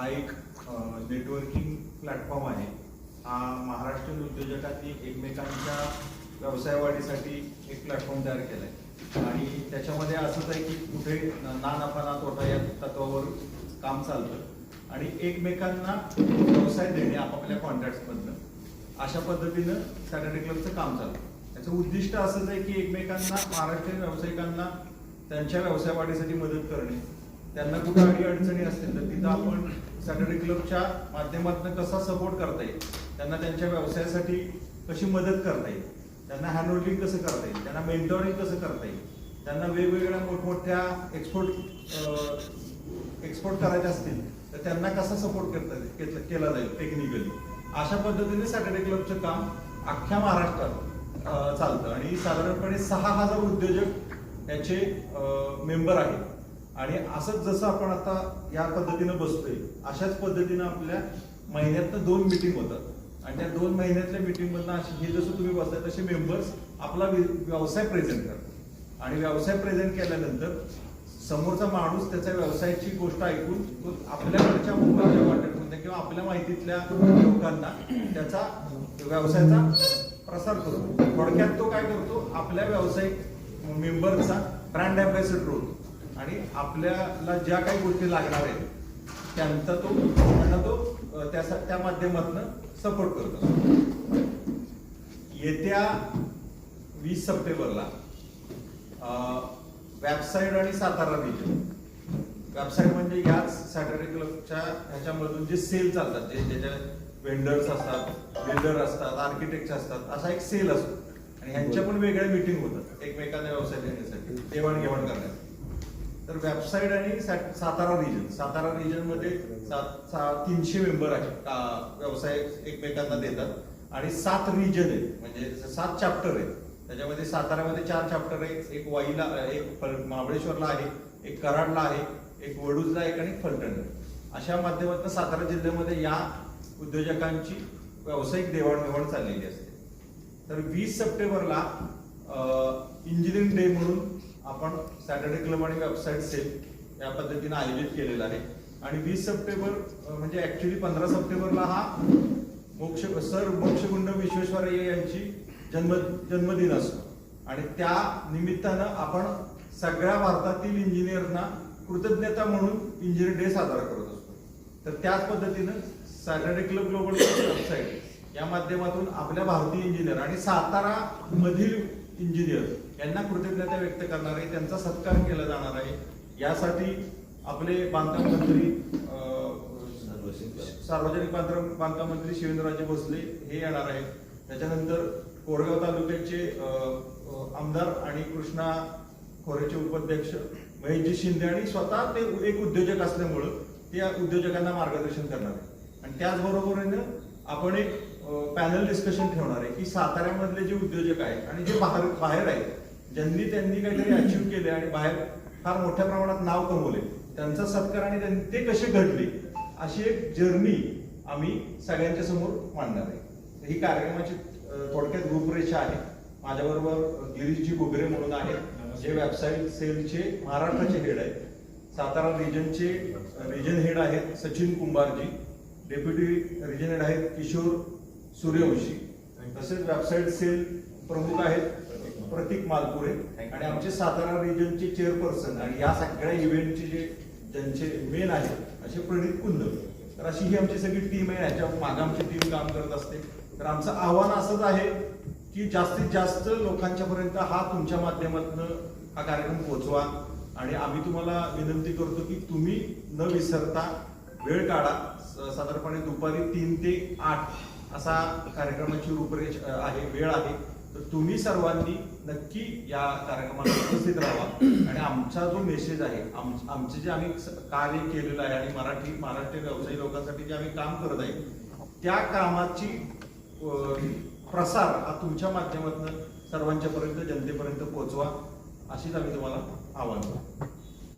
हा एक networking platform आहे. हा महाराष्ट्रीयन उद्योजकांनी एकमेकांच्या व्यवसाय वाढीसाठी एक प्लॅटफॉर्म तयार केला आहे आणि त्याच्यामध्ये असंच आहे की कुठे ना नफा ना तोटा या तत्वावर काम चालतं. आणि एकमेकांना व्यवसाय देणे आपापल्या कॉन्ट्रॅक्ट्समधनं अशा पद्धतीनं सॅटर्डे क्लबचं काम चालतं. त्याचं उद्दिष्ट असंच आहे की एकमेकांना महाराष्ट्रीयन व्यावसायिकांना त्यांच्या व्यवसाय वाढीसाठी मदत करणे. त्यांना कुठे अडी अडचणी असतील तर तिथं आपण सॅटर्डे क्लबच्या माध्यमातून कसा सपोर्ट करता येईल? त्यांना त्यांच्या व्यवसायासाठी कशी मदत करता येईल? त्यांना हँडहोल्डिंग कसं करता येईल? त्यांना मेंटोरिंग कसं करता येईल? त्यांना वेगवेगळ्या मोठमोठ्या एक्सपोर्ट एक्सपोर्ट करायचे असतील तर त्यांना कसा सपोर्ट करता केला- केला जाईल टेक्निकली अशा पद्धतीने सॅटर्डे क्लबचं काम अख्ख्या महाराष्ट्रात चालतं. आणि साधारणपणे सहा हजार उद्योजक याचे मेंबर आहेत. आणि असंच जसं आपण आता या पद्धतीनं बसतोय अशाच पद्धतीनं आपल्या महिन्यातनं दोन मिटिंग होतात. आणि त्या दोन महिन्यातल्या मीटिंग मधनं अशी हे जसं तुम्ही बसताय तसे मेंबर्स आपला व्यवसाय प्रेझेंट करतात. आणि व्यवसाय प्रेझेंट केल्यानंतर समोरचा माणूस त्याच्या व्यवसायाची गोष्ट ऐकून तो आपल्याकडच्या मोबाईलच्या कॉन्टॅक्टमध्ये किंवा आपल्या माहितीतल्या लोकांना त्याचा व्यवसायाचा प्रसार करतो. थोडक्यात तो काय करतो? आपल्या व्यावसायिक मेंबरचा ब्रँड अँबॅसेडर होतो. आणि आपल्याला ज्या काही गोष्टी लागणार आहेत त्यांचा तो त्यांना तो त्या त्या माध्यमातून सपोर्ट करतो. येत्या वीस सप्टेंबरला वेबसाईट आणि सातारा रिजन वेबसाईट म्हणजे याच सॅटर्डे क्लबच्या ह्याच्यामधून जे सेल चालतात जे ज्याच्या वेंडर्स असतात बिल्डर असतात आर्किटेक्ट असतात असा एक सेल असतो. आणि ह्यांच्या पण वेगळ्या मिटिंग होतात एकमेकांना व्यवसाय देण्यासाठी देवाणघेवाण करण्यासाठी. तर वेबसाईट आणि सातारा रिजन सातारा रिजनमध्ये सात तीनशे मेंबर आहेत. व्यवसाय एकमेकांना देतात. आणि सात रिजन आहेत. म्हणजे सात चॅप्टर आहेत. त्याच्यामध्ये साताऱ्यामध्ये चार चॅप्टर आहेत. एक वाईला एक महाबळेश्वरला आहे एक कराडला आहे एक वडूजला एक आणि फलटणला अशा माध्यमातून सातारा जिल्ह्यामध्ये या उद्योजकांची व्यावसायिक देवाणघेवाण चाललेली असते. तर वीस सप्टेंबरला इंजिनिअरिंग डे म्हणून आपण सॅटर्डे क्लब आणि वेबसाईट सेल या पद्धतीने आयोजित केलेला आहे. आणि वीस सप्टेंबर म्हणजे ऍक्च्युली पंधरा सप्टेंबरला हा मोक्ष सर मोक्षगुंड विश्वेश्वरय्या यांची जन्म जन्मदिन असतो. आणि त्या निमित्तानं आपण सगळ्या भारतातील इंजिनियरना कृतज्ञता म्हणून इंजिनियर डे साजरा करत असतो. तर त्याच पद्धतीनं सॅटर्डे क्लब ग्लोबल वेबसाईट या माध्यमातून आपल्या भारतीय इंजिनियर आणि सातारा मधील इंजिनियर. यांना कृतज्ञता व्यक्त करणार आहे त्यांचा सत्कार केला जाणार आहे. यासाठी आपले बांधकाम मंत्री सार्वजनिक बांधकाम. बांधकाम मंत्री शिवेंद्रराजे भोसले हे येणार आहेत. त्याच्यानंतर कोरगाव तालुक्याचे आमदार आणि कृष्णा खोरेचे उपाध्यक्ष महेशजी शिंदे आणि स्वतः ते एक उद्योजक असल्यामुळं ते या उद्योजकांना मार्गदर्शन करणार आहे आणि त्याचबरोबरीनं आपण एक पॅनल डिस्कशन ठेवणार आहे की साताऱ्यामधले जे उद्योजक आहेत आणि जे बाहेर बाहेर आहेत ज्यांनी त्यांनी काहीतरी अचीव केले आणि बाहेर फार मोठ्या प्रमाणात नाव कमवले त्यांचा सत्कार आणि त्यांनी ते कसे घडले अशी एक जर्नी आम्ही सगळ्यांच्या समोर मांडणार आहे. ही कार्यक्रमाची थोडक्यात रूपरेषा आहे. माझ्याबरोबर गिरीशजी गुगरे म्हणून आहेत. जे वेबसाईट सेलचे महाराष्ट्राचे हेड आहेत. सातारा रिजनचे रिजन हेड आहेत Sachin Kumbharji. Deputy region head आहेत किशोर सूर्यवंशी. तसेच वेबसाईट सेल प्रमुख आहेत प्रतीक मालपुरे. आणि आमचे सातारा रिजनचे चेअरपर्सन आणि या सगळ्या इव्हेंटचे जे ज्यांचे मेन आहेत असे प्रणित कुंद तर अशी ही आमची सगळी टीम आहे याच्या मागे आमची टीम काम करत असते. तर आमचं आव्हान असंच आहे की जास्तीत जास्त लोकांच्या पर्यंत हा तुमच्या माध्यमातून हा कार्यक्रम पोहोचवा. आणि आम्ही तुम्हाला विनंती करतो की तुम्ही न विसरता वेळ काढा. साधारणपणे दुपारी तीन ते आठ. असा कार्यक्रमाची रूपरेष आहे वेळ आहे. तर तुम्ही सर्वांनी नक्की या कार्यक्रमाला उपस्थित राहा आणि आमचा जो मेसेज आहे आमचे जे आम्ही कार्य केलेलं आहे आणि मराठी महाराष्ट्र व्यवसायी लोकांसाठी जे आम्ही काम करत आहे त्या कामाची प्रसार हा तुमच्या माध्यमातून सर्वांच्या पर्यंत जनतेपर्यंत पोहोचवा अशीच आम्ही तुम्हाला आव्हान